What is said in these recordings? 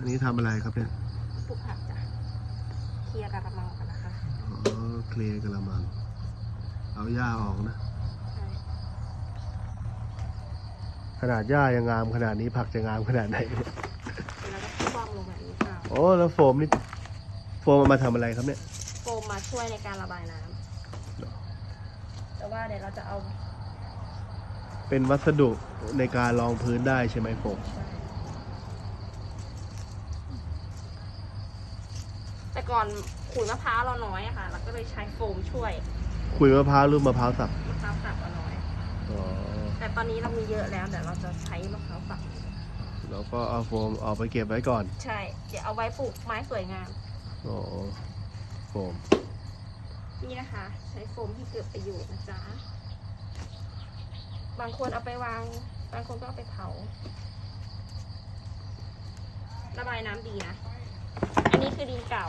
อันนี้ทำอะไรครับเนี่ยปลูกผักจ้ะเคลียร์กระมังกันนะคะอ๋อเคลียร์กระมัง เอาหญ้าออกนะ ใช่ขนาดหญ้ายังงามขนาดนี้ผักจะงามขนาดไหนเนี่ยแล้วก็คว่ำลงแบบนี้ค่ะโอ้แล้วโฟมนี่โฟมเอามาทำอะไรครับเนี่ย โฟมมาช่วยในการระบายน้เหรอำแต่ว่าเดี๋ยวเราจะเอาเป็นวัสดุในการรองพื้นได้ใช่ไหมโฟม ใช่ แต่ก่อนขูดมะพร้าวเราน้อยอะค่ะ เราก็เลยใช้โฟมช่วยคุยมะพร้าวหรือมะพร้าวสับมะพร้าวสับเราน้อย อ๋อแต่ตอนนี้เรามีเยอะแล้วเดี๋ยวเราจะใช้มะพร้าวสับแล้วก็เอาโฟมออกไปเก็บไว้ก่อนใช่ เดี๋ยวเอาไว้ปลูกไม้สวยงาม อ๋อโฟมนี่นะคะ ใช้โฟมที่เกิดประโยชน์นะจ๊ะ บางคนเอาไปวาง บางคนก็เอาไปเผา ระบายน้ำดีนะอั นนี้คือดินเก่า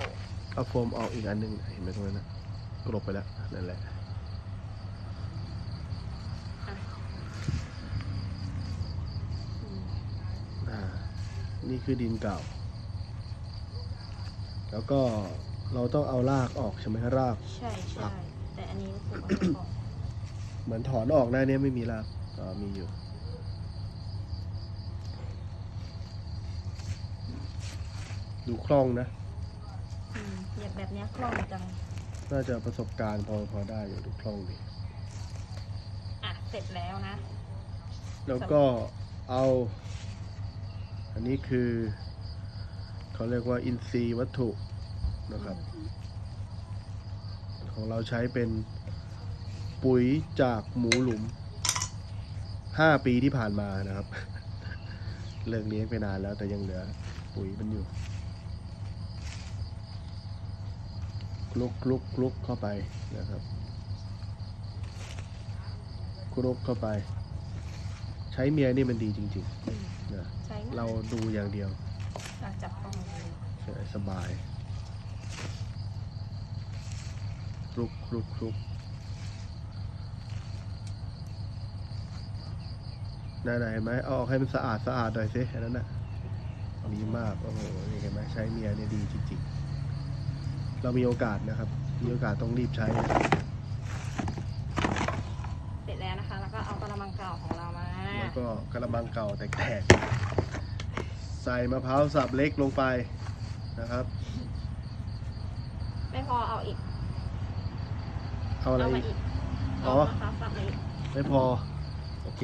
เอาโฟมออกอีกอันหนึ่งเห็นไหมตรงนั้นนะกลบไปแล้วนั่นแหละอะอืมอ่า นี่คือดินเก่า แล้วก็เราต้องเอารากออกใช่ไหมราก ใช่ใช่แต่อันนี้ผมเอาไปก่อนเหมือนถอนออกได้เนี่ยไม่มีรากอ๋อมีอยู่ ดูคล่องนะอืมเหยียบ แบบเนี้ยคล่องจัง น่าจะประสบการณ์พอพอได้อยู่ดูคล่องดี อะ เสร็จแล้วนะ แล้วก็เอา อันนี้คือ เขาเรียกว่าอินทรีย์วัตถุนะครับ ของเราใช้เป็นปุ๋ยจากหมูหลุมห้าปีที่ผ่านมานะครับ เลิกเลี้ยงไปนานแล้วแต่ยังเหลือปุ๋ยมันอยู่ คลุกคลุกคลุกเข้าไปนะครับคลุกเข้าไป ใช้เมียนี่มันดีจริงอืมๆนะใช้ง่ยเราดูอย่างเดียวอะจับต้องเลยใช่สบายคลุกคลุกคลุกนั่นน่ะเห็นไหมเอาออกให้มันสะอาดสะอาดหน่อยสิอันนั้นน่ะดีมาก โอ้โหนี่เห็นไหมใช้เมียเนี่ยดีจริงๆ เรามีโอกาสนะครับ มีโอกาสต้องรีบใช้นะครับเสร็จแล้วนะคะ แล้วก็เอากระมังเก่าของเรามา แล้วก็กระมังเก่าแตกๆ ใส่มะพร้าวสับเล็กลงไปนะครับ ไม่พอเอาอีก เอาอะไรเอามาอีกอีกอ๋อ เอามะพร้าวสับมาอีกไม่พอ โอเค